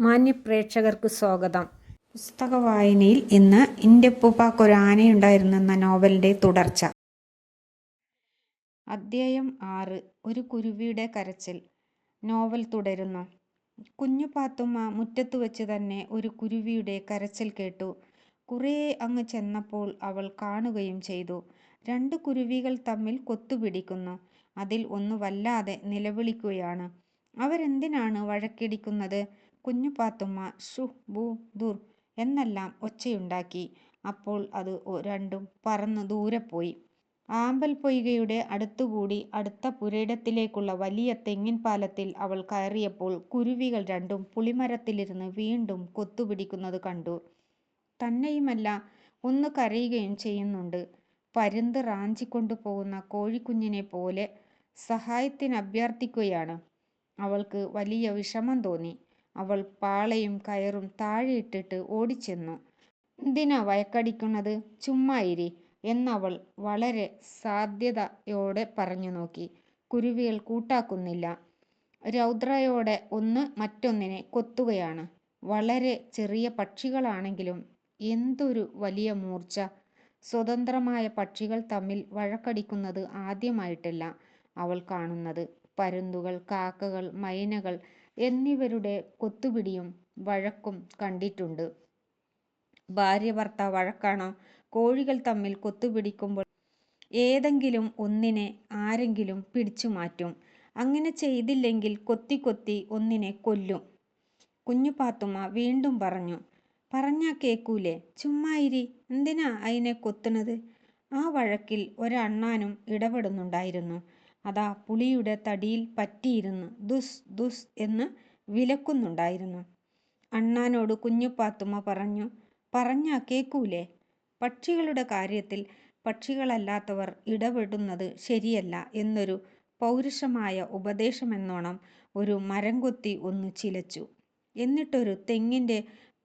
മാന്യപ്രേക്ഷകർക്ക് സ്വാഗതം. പുസ്തക വായനയിൽ ഇന്ന് എന്റെ ഉപ്പുപ്പാക്കൊരു ആനയുണ്ടായിരുന്നു എന്ന നോവലിന്റെ തുടർച്ച. അദ്ധ്യായം ആറ് ഒരു കുരുവിയുടെ കരച്ചിൽ. നോവൽ തുടരുന്നു. കുഞ്ഞു പാത്തുമ്മ മുറ്റത്തു വെച്ച് തന്നെ ഒരു കുരുവിയുടെ കരച്ചിൽ കേട്ടു. കുറേ അങ്ങ് ചെന്നപ്പോൾ അവൾ കാണുകയും ചെയ്തു. രണ്ട് കുരുവികൾ തമ്മിൽ കൊത്തുപിടിക്കുന്നു അതിൽ ഒന്ന് വല്ലാതെ നിലവിളിക്കുകയാണ്. അവരെന്തിനാണ് വഴക്കിടിക്കുന്നത്? കുഞ്ഞു പാത്തുമ്മ ഷു ബു ദുർ എന്നെല്ലാം ഒച്ചയുണ്ടാക്കി. അപ്പോൾ അത് രണ്ടും പറന്ന് ദൂരെ പോയി. ആമ്പൽ പൊയ്കയുടെ അടുത്തുകൂടി അടുത്ത പുരയിടത്തിലേക്കുള്ള വലിയ തെങ്ങിൻ പാലത്തിൽ അവൾ കയറിയപ്പോൾ കുരുവികൾ രണ്ടും പുളിമരത്തിലിരുന്ന് വീണ്ടും കൊത്തുപിടിക്കുന്നത് കണ്ടു. തന്നെയുമല്ല ഒന്ന് കരയുകയും ചെയ്യുന്നുണ്ട്. പരുന്ത് റാഞ്ചിക്കൊണ്ടു പോകുന്ന കോഴിക്കുഞ്ഞിനെ പോലെ സഹായത്തിന് അഭ്യർത്ഥിക്കുകയാണ് അവൾക്ക് വലിയ വിഷമം തോന്നി. അവൾ പാളയും കയറും താഴെയിട്ടിട്ട് ഓടിച്ചെന്നു. എന്തിനാ വയക്കടിക്കുന്നത്? ചുമ്മായിരി എന്നവൾ വളരെ സാധ്യതയോടെ പറഞ്ഞു നോക്കി. കുരുവികൾ കൂട്ടാക്കുന്നില്ല. രൗദ്രയോടെ ഒന്ന് മറ്റൊന്നിനെ കൊത്തുകയാണ്. വളരെ ചെറിയ പക്ഷികളാണെങ്കിലും എന്തൊരു വലിയ മൂർച്ച. സ്വതന്ത്രമായ പക്ഷികൾ തമ്മിൽ വഴക്കടിക്കുന്നത് ആദ്യമായിട്ടല്ല അവൾ കാണുന്നത്. പരുന്തുകൾ കാക്കകൾ മൈനകൾ എന്നിവരുടെ കൊത്തുപിടിയും വഴക്കും കണ്ടിട്ടുണ്ട്. ഭാര്യ ഭർത്താവ് വഴക്കാണോ കോഴികൾ തമ്മിൽ കൊത്തുപിടിക്കുമ്പോൾ ഏതെങ്കിലും ഒന്നിനെ ആരെങ്കിലും പിടിച്ചു മാറ്റും. അങ്ങനെ ചെയ്തില്ലെങ്കിൽ കൊത്തി കൊത്തി ഒന്നിനെ കൊല്ലും. കുഞ്ഞു പാത്തുമ്മ വീണ്ടും പറഞ്ഞു പറഞ്ഞാ കേക്കൂലേ? ചുമ്മായിരി എന്തിനാ അതിനെ കൊത്തുന്നത്? ആ വഴക്കിൽ ഒരണ്ണാനും ഇടപെടുന്നുണ്ടായിരുന്നു. അതാ പുളിയുടെ തടിയിൽ പറ്റിയിരുന്ന് ദുസ് ദുസ് എന്ന് വിലക്കുന്നുണ്ടായിരുന്നു. അണ്ണാനോട് കുഞ്ഞുപാത്തുമ്മ പറഞ്ഞു പറഞ്ഞാ കേക്കൂലേ? പക്ഷികളുടെ കാര്യത്തിൽ പക്ഷികളല്ലാത്തവർ ഇടപെടുന്നത് ശരിയല്ല എന്നൊരു പൗരുഷമായ ഉപദേശമെന്നോണം ഒരു മരം കൊത്തി ഒന്ന് ചിലച്ചു. എന്നിട്ടൊരു തെങ്ങിന്റെ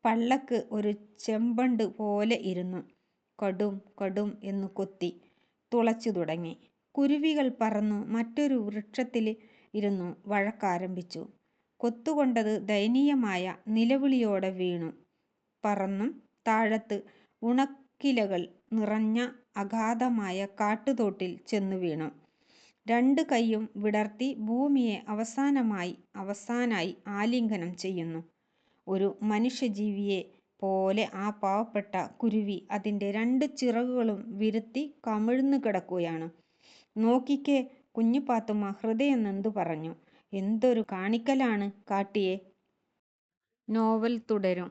പള്ളക്ക് ഒരു ചെമ്പണ്ട് പോലെ ഇരുന്നു. കടും കടും എന്ന് കൊത്തി തുളച്ചു തുടങ്ങി. കുരുവികൾ പറന്നു മറ്റൊരു വൃക്ഷത്തിൽ ഇരുന്നു വഴക്കാരംഭിച്ചു. കൊത്തുകൊണ്ടത് ദയനീയമായ നിലവിളിയോടെ വീണു. പറന്നും താഴത്ത് ഉണക്കിലകൾ നിറഞ്ഞ അഗാധമായ കാട്ടുതോട്ടിൽ ചെന്നു വീണു. രണ്ട് കൈയും വിടർത്തി ഭൂമിയെ അവസാനമായി അവസാനായി ആലിംഗനം ചെയ്യുന്നു. ഒരു മനുഷ്യജീവിയെ പോലെ ആ പാവപ്പെട്ട കുരുവി അതിന്റെ രണ്ട് ചിറകുകളും വിരുത്തി കമിഴ്ന്നു കിടക്കുകയാണ്. നോക്കിക്കേ കുഞ്ഞു പാത്തുമ്മ ഹൃദയം നൊന്തു പറഞ്ഞു. എന്തൊരു കാണിക്കലാണ് കാട്ടിയെ. നോവൽ തുടരും.